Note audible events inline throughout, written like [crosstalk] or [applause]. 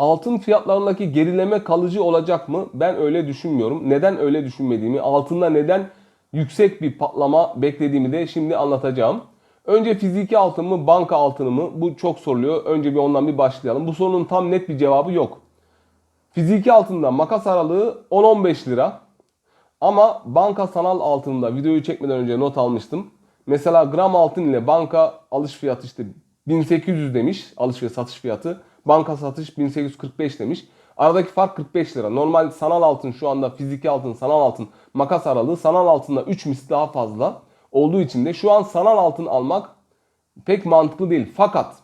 Altın fiyatlarındaki gerileme kalıcı olacak mı? Ben öyle düşünmüyorum. Neden öyle düşünmediğimi, altında neden yüksek bir patlama beklediğimi de şimdi anlatacağım. Önce fiziki altın mı, banka altını mı? Bu çok soruluyor. Önce bir ondan bir başlayalım. Bu sorunun tam net bir cevabı yok. Fiziki altında makas aralığı 10-15 lira. Ama banka sanal altında videoyu çekmeden önce not almıştım. Mesela gram altın ile banka alış fiyatı işte 1800 demiş alış ve satış fiyatı. Banka satış 1845 demiş. Aradaki fark 45 lira. Normal sanal altın şu anda fiziki altın, sanal altın makas aralığı sanal altında 3 misli daha fazla olduğu için de şu an sanal altın almak pek mantıklı değil. Fakat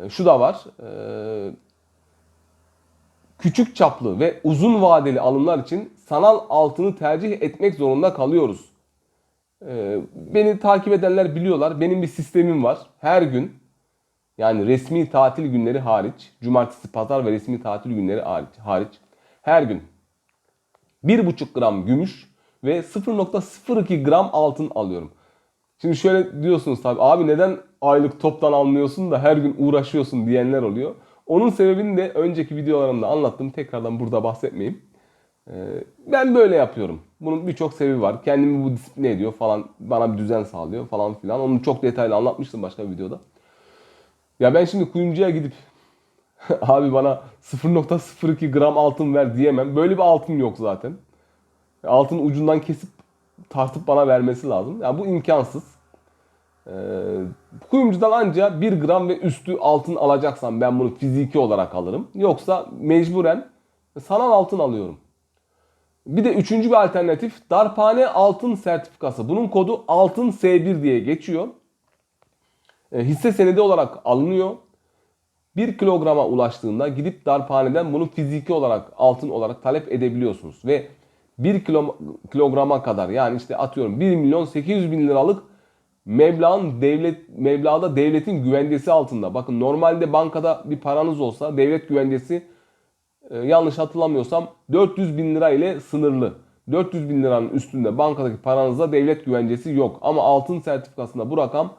e, şu da var. E, küçük çaplı ve uzun vadeli alımlar için sanal altını tercih etmek zorunda kalıyoruz. Ee, beni takip edenler biliyorlar. Benim bir sistemim var. Her gün yani resmi tatil günleri hariç, cumartesi, pazar ve resmi tatil günleri hariç, hariç her gün 1,5 gram gümüş ve 0.02 gram altın alıyorum. Şimdi şöyle diyorsunuz tabii abi neden aylık toptan almıyorsun da her gün uğraşıyorsun diyenler oluyor. Onun sebebini de önceki videolarımda anlattım. Tekrardan burada bahsetmeyeyim. Ee, ben böyle yapıyorum. Bunun birçok sebebi var. Kendimi bu disipline ediyor falan. Bana bir düzen sağlıyor falan filan. Onu çok detaylı anlatmıştım başka bir videoda. Ya ben şimdi kuyumcuya gidip [laughs] abi bana 0.02 gram altın ver diyemem. Böyle bir altın yok zaten. Altın ucundan kesip tartıp bana vermesi lazım. Yani bu imkansız. Ee, kuyumcudan anca 1 gram ve üstü altın alacaksam ben bunu fiziki olarak alırım. Yoksa mecburen sanal altın alıyorum. Bir de üçüncü bir alternatif darphane altın sertifikası. Bunun kodu altın S1 diye geçiyor. E, hisse senedi olarak alınıyor. 1 kilograma ulaştığında gidip darphaneden bunu fiziki olarak altın olarak talep edebiliyorsunuz. Ve 1 kilo, kilograma kadar yani işte atıyorum 1 milyon 800 bin liralık meblağın devlet meblağda devletin güvencesi altında. Bakın normalde bankada bir paranız olsa devlet güvencesi e, yanlış hatırlamıyorsam 400 bin lira ile sınırlı. 400 bin liranın üstünde bankadaki paranızda devlet güvencesi yok. Ama altın sertifikasında bu rakam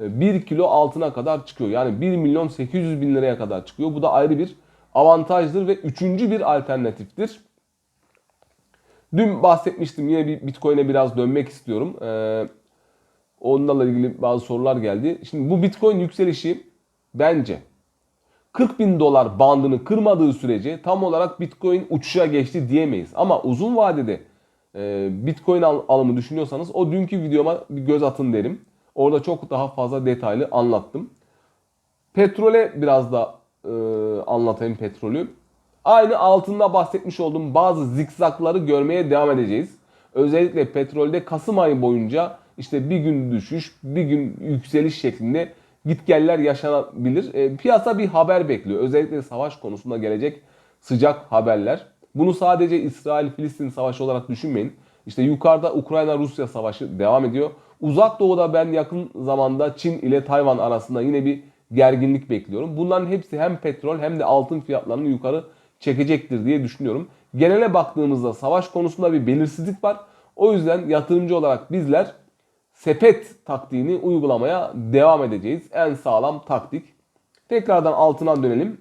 1 kilo altına kadar çıkıyor. Yani 1 milyon 800 bin liraya kadar çıkıyor. Bu da ayrı bir avantajdır ve üçüncü bir alternatiftir. Dün bahsetmiştim yine bir Bitcoin'e biraz dönmek istiyorum. Ee, onlarla ilgili bazı sorular geldi. Şimdi bu Bitcoin yükselişi bence 40 bin dolar bandını kırmadığı sürece tam olarak Bitcoin uçuşa geçti diyemeyiz. Ama uzun vadede e, Bitcoin al, alımı düşünüyorsanız o dünkü videoma bir göz atın derim. Orada çok daha fazla detaylı anlattım. Petrole biraz da e, anlatayım petrolü. Aynı altında bahsetmiş olduğum bazı zikzakları görmeye devam edeceğiz. Özellikle petrolde Kasım ayı boyunca işte bir gün düşüş, bir gün yükseliş şeklinde gitgeller yaşanabilir. E, piyasa bir haber bekliyor. Özellikle savaş konusunda gelecek sıcak haberler. Bunu sadece İsrail-Filistin savaşı olarak düşünmeyin. İşte yukarıda Ukrayna-Rusya savaşı devam ediyor. Uzak doğuda ben yakın zamanda Çin ile Tayvan arasında yine bir gerginlik bekliyorum. Bunların hepsi hem petrol hem de altın fiyatlarını yukarı çekecektir diye düşünüyorum. Genele baktığımızda savaş konusunda bir belirsizlik var. O yüzden yatırımcı olarak bizler sepet taktiğini uygulamaya devam edeceğiz. En sağlam taktik. Tekrardan altına dönelim.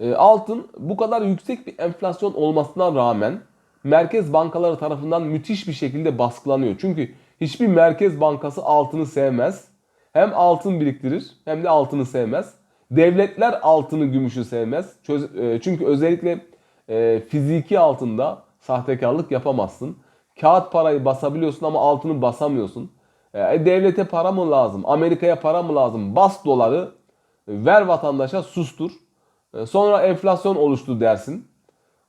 E, altın bu kadar yüksek bir enflasyon olmasına rağmen merkez bankaları tarafından müthiş bir şekilde baskılanıyor. Çünkü hiçbir merkez bankası altını sevmez. Hem altın biriktirir hem de altını sevmez. Devletler altını, gümüşü sevmez. E, çünkü özellikle e, fiziki altında sahtekarlık yapamazsın. Kağıt parayı basabiliyorsun ama altını basamıyorsun. E, devlete para mı lazım? Amerika'ya para mı lazım? Bas doları, ver vatandaşa sustur. E, sonra enflasyon oluştu dersin.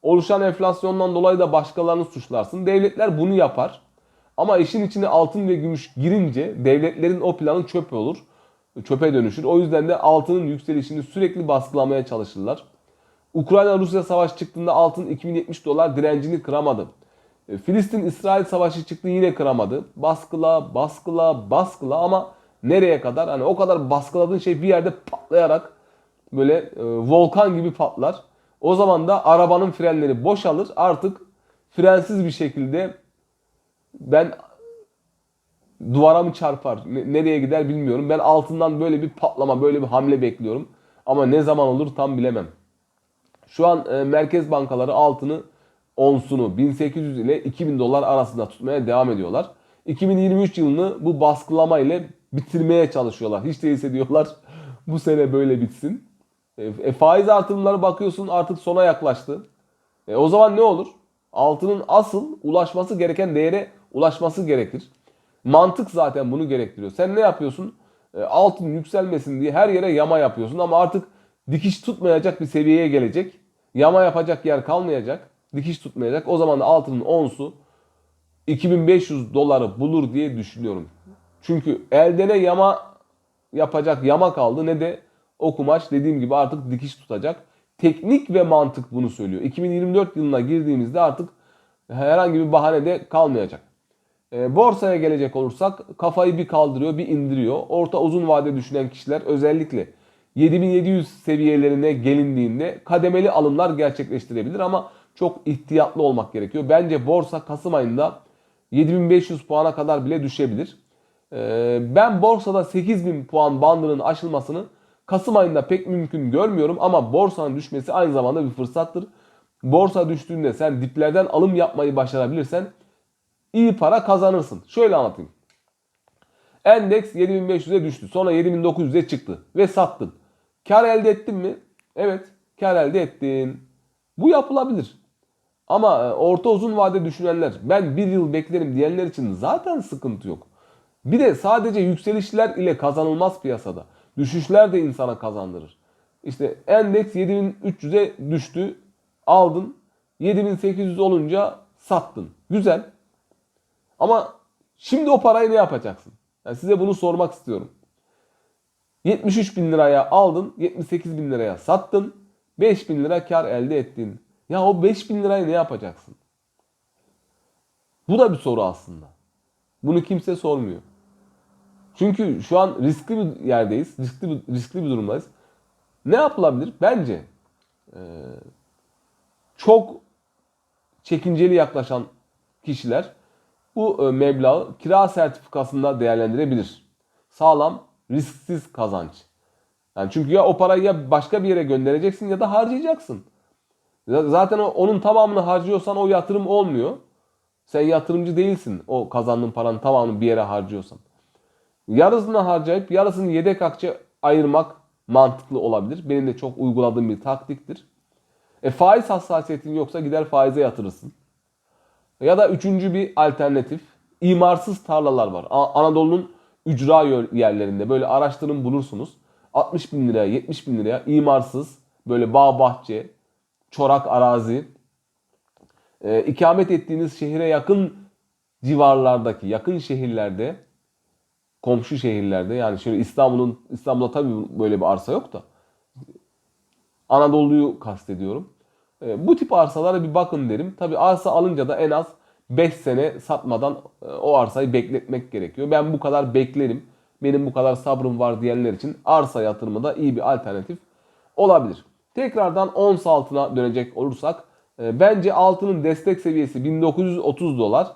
Oluşan enflasyondan dolayı da başkalarını suçlarsın. Devletler bunu yapar. Ama işin içine altın ve gümüş girince devletlerin o planı çöp olur. Çöpe dönüşür. O yüzden de altının yükselişini sürekli baskılamaya çalışırlar. Ukrayna-Rusya savaşı çıktığında altın 2070 dolar direncini kıramadı. E, Filistin-İsrail savaşı çıktı yine kıramadı. Baskıla, baskıla, baskıla ama nereye kadar? Hani o kadar baskıladığın şey bir yerde patlayarak böyle e, volkan gibi patlar. O zaman da arabanın frenleri boşalır. Artık frensiz bir şekilde ben duvara mı çarpar, nereye gider bilmiyorum. Ben altından böyle bir patlama, böyle bir hamle bekliyorum. Ama ne zaman olur tam bilemem. Şu an e, merkez bankaları altını onsunu 1800 ile 2000 dolar arasında tutmaya devam ediyorlar. 2023 yılını bu baskılama ile bitirmeye çalışıyorlar. Hiç değilse diyorlar [laughs] bu sene böyle bitsin. E, e, faiz artırımları bakıyorsun artık sona yaklaştı. E, o zaman ne olur? Altının asıl ulaşması gereken değere ulaşması gerekir. Mantık zaten bunu gerektiriyor. Sen ne yapıyorsun? E, altın yükselmesin diye her yere yama yapıyorsun ama artık dikiş tutmayacak bir seviyeye gelecek. Yama yapacak yer kalmayacak. Dikiş tutmayacak. O zaman da altının onsu 2500 doları bulur diye düşünüyorum. Çünkü elde ne yama yapacak yama kaldı ne de o kumaş dediğim gibi artık dikiş tutacak. Teknik ve mantık bunu söylüyor. 2024 yılına girdiğimizde artık herhangi bir bahane de kalmayacak. E, borsaya gelecek olursak kafayı bir kaldırıyor bir indiriyor. Orta uzun vade düşünen kişiler özellikle 7700 seviyelerine gelindiğinde kademeli alımlar gerçekleştirebilir ama çok ihtiyatlı olmak gerekiyor. Bence borsa Kasım ayında 7500 puana kadar bile düşebilir. Ee, ben borsada 8000 puan bandının aşılmasını Kasım ayında pek mümkün görmüyorum ama borsanın düşmesi aynı zamanda bir fırsattır. Borsa düştüğünde sen diplerden alım yapmayı başarabilirsen iyi para kazanırsın. Şöyle anlatayım. Endeks 7500'e düştü. Sonra 7900'e çıktı ve sattın. Kar elde ettin mi? Evet, kar elde ettin. Bu yapılabilir. Ama e, orta uzun vade düşünenler ben bir yıl beklerim diyenler için zaten sıkıntı yok. Bir de sadece yükselişler ile kazanılmaz piyasada. Düşüşler de insana kazandırır. İşte endeks 7300'e düştü. Aldın. 7800 olunca sattın. Güzel. Ama şimdi o parayı ne yapacaksın? Yani size bunu sormak istiyorum. 73 bin liraya aldın, 78 bin liraya sattın, 5 bin lira kar elde ettin. Ya o 5 bin lirayı ne yapacaksın? Bu da bir soru aslında. Bunu kimse sormuyor. Çünkü şu an riskli bir yerdeyiz, riskli bir, riskli bir durumdayız. Ne yapılabilir? Bence e, çok çekinceli yaklaşan kişiler bu e, meblağı kira sertifikasında değerlendirebilir. Sağlam, risksiz kazanç. Yani çünkü ya o parayı ya başka bir yere göndereceksin ya da harcayacaksın. Zaten onun tamamını harcıyorsan o yatırım olmuyor. Sen yatırımcı değilsin o kazandığın paranın tamamını bir yere harcıyorsan. Yarısını harcayıp yarısını yedek akçe ayırmak mantıklı olabilir. Benim de çok uyguladığım bir taktiktir. E faiz hassasiyetin yoksa gider faize yatırırsın. Ya da üçüncü bir alternatif. imarsız tarlalar var. Anadolu'nun ücra yerlerinde böyle araştırın bulursunuz. 60 bin liraya 70 bin liraya imarsız böyle bağ bahçe çorak arazi e, ikamet ettiğiniz şehire yakın civarlardaki yakın şehirlerde komşu şehirlerde yani şöyle İstanbul'un İstanbul'da tabii böyle bir arsa yok da Anadolu'yu kastediyorum. E, bu tip arsalara bir bakın derim. Tabi arsa alınca da en az 5 sene satmadan e, o arsayı bekletmek gerekiyor. Ben bu kadar beklerim. Benim bu kadar sabrım var diyenler için arsa yatırımı da iyi bir alternatif olabilir. Tekrardan ons altına dönecek olursak e, bence altının destek seviyesi 1930 dolar.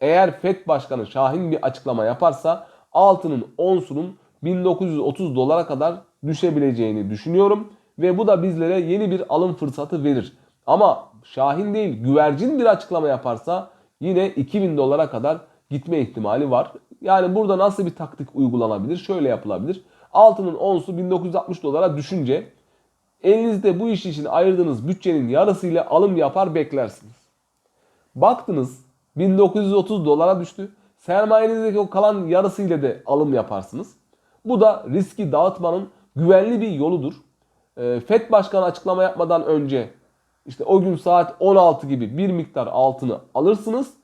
Eğer FED Başkanı Şahin bir açıklama yaparsa altının onsunun 1930 dolara kadar düşebileceğini düşünüyorum. Ve bu da bizlere yeni bir alım fırsatı verir. Ama Şahin değil güvercin bir açıklama yaparsa yine 2000 dolara kadar gitme ihtimali var. Yani burada nasıl bir taktik uygulanabilir? Şöyle yapılabilir. Altının onsu 1960 dolara düşünce elinizde bu iş için ayırdığınız bütçenin yarısıyla alım yapar beklersiniz. Baktınız 1930 dolara düştü. Sermayenizdeki o kalan yarısıyla de alım yaparsınız. Bu da riski dağıtmanın güvenli bir yoludur. Ee, FED Başkanı açıklama yapmadan önce işte o gün saat 16 gibi bir miktar altını alırsınız.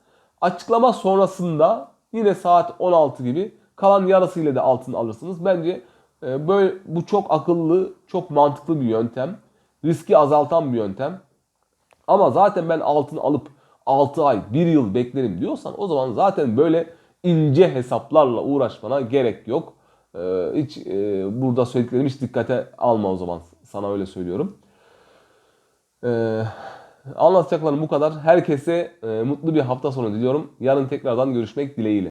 Açıklama sonrasında yine saat 16 gibi kalan yarısıyla da altını alırsınız. Bence e, böyle bu çok akıllı, çok mantıklı bir yöntem. Riski azaltan bir yöntem. Ama zaten ben altın alıp 6 ay, 1 yıl beklerim diyorsan o zaman zaten böyle ince hesaplarla uğraşmana gerek yok. Ee, hiç e, burada söylediklerimi hiç dikkate alma o zaman. Sana öyle söylüyorum. Ee, anlatacaklarım bu kadar. Herkese e, mutlu bir hafta sonu diliyorum. Yarın tekrardan görüşmek dileğiyle.